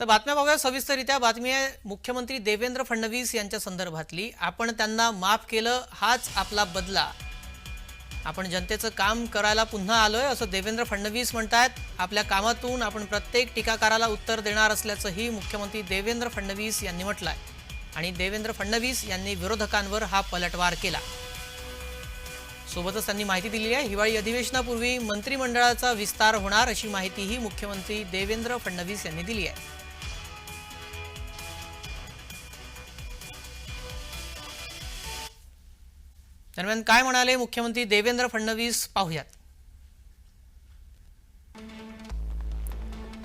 तर बातम्या बघूया सविस्तररित्या. बातमी आहे मुख्यमंत्री देवेंद्र फडणवीस यांच्या संदर्भातली. आपण त्यांना माफ केलं हाच आपला बदला. आपण जनतेचं काम करायला पुन्हा आलोय असं देवेंद्र फडणवीस म्हणतायत. आपल्या कामातून आपण प्रत्येक टीकाकाराला उत्तर देणार असल्याचंही मुख्यमंत्री देवेंद्र फडणवीस यांनी म्हटलंय. आणि देवेंद्र फडणवीस यांनी विरोधकांवर हा पलटवार केला. सोबतच त्यांनी माहिती दिली आहे हिवाळी अधिवेशनापूर्वी मंत्रिमंडळाचा विस्तार होणार अशी माहितीही मुख्यमंत्री देवेंद्र फडणवीस यांनी दिली आहे. दरम्यान काय म्हणाले मुख्यमंत्री देवेंद्र फडणवीस पाहूयात.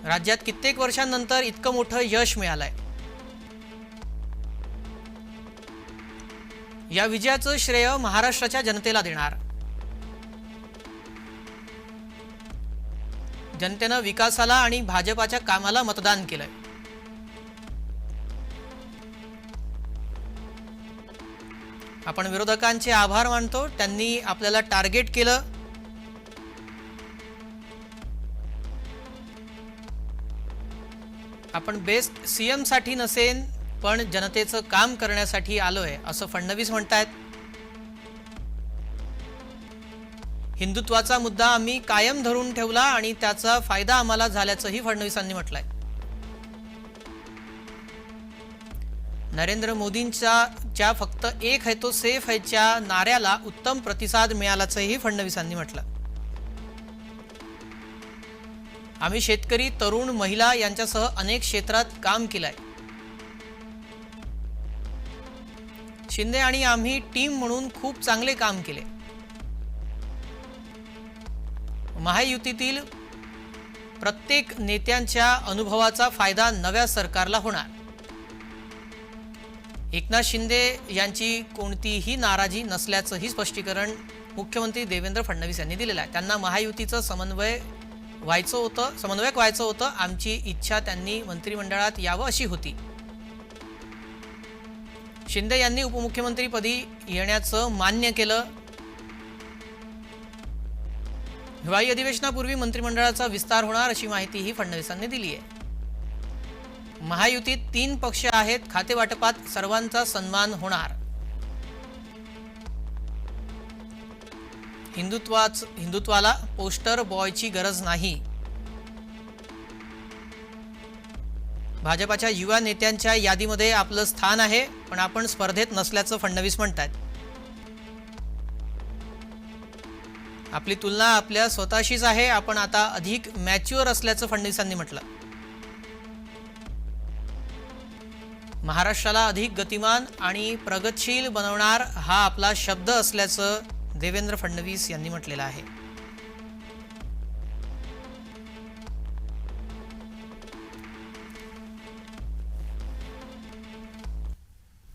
राज्यात कित्येक वर्षांनंतर इतकं मोठं यश मिळालंय. या विजयाचं श्रेय महाराष्ट्राच्या जनतेला देणार. जनतेनं विकासाला आणि भाजपाच्या कामाला मतदान केलंय. आपण विरोधकांचे आभार मानतो. त्यांनी आपल्याला टार्गेट केलं. आपण बेस्ट सीएमसाठी नसेन पण जनतेचं काम करण्यासाठी आलोय असं फडणवीस म्हणतायत. हिंदुत्वाचा मुद्दा आम्ही कायम धरून ठेवला आणि त्याचा फायदा आम्हाला झाल्याचंही फडणवीसांनी म्हटलंय. नरेंद्र मोदींच्या ज्या फक्त एक है तो सेफ हैच्या नाऱ्याला उत्तम प्रतिसाद मिळाल्याचंही फडणवीसांनी म्हटलं. आम्ही शेतकरी तरुण महिला यांच्यासह अनेक क्षेत्रात काम केलंय. शिंदे आणि आम्ही टीम म्हणून खूप चांगले काम केले. महायुतीतील प्रत्येक नेत्यांच्या अनुभवाचा फायदा नव्या सरकारला होणार. एकनाथ शिंदे यांची कोणतीही नाराजी नसल्याचंही स्पष्टीकरण मुख्यमंत्री देवेंद्र फडणवीस यांनी दिलेलं आहे. त्यांना महायुतीचं समन्वय व्हायचं होतं समन्वयक व्हायचं होतं. आमची इच्छा त्यांनी मंत्रिमंडळात यावं अशी होती. शिंदे यांनी उपमुख्यमंत्रीपदी येण्याचं मान्य केलं. हिवाळी अधिवेशनापूर्वी मंत्रिमंडळाचा विस्तार होणार अशी माहितीही फडणवीसांनी दिली आहे महायुतीत तीन पक्ष आहेत खातेवाटपात सर्वांचा सन्मान होणार. हिंदुत्वाच हिंदुत्वाला पोस्टर बॉयची गरज नाही. भाजपाच्या युवा नेत्यांच्या यादीमध्ये आपलं स्थान आहे पण आपण स्पर्धेत नसल्याचं फडणवीस म्हणतात आपली तुलना आपल्या स्वतःशीच आहे आपण आता अधिक मॅच्युअर असल्याचं फडणवीसांनी म्हटलं. महाराष्ट्राला अधिक गतिमान आणि प्रगतशील बनवणार हा आपला शब्द असल्याचं देवेंद्र फडणवीस यांनी म्हटलेलं आहे.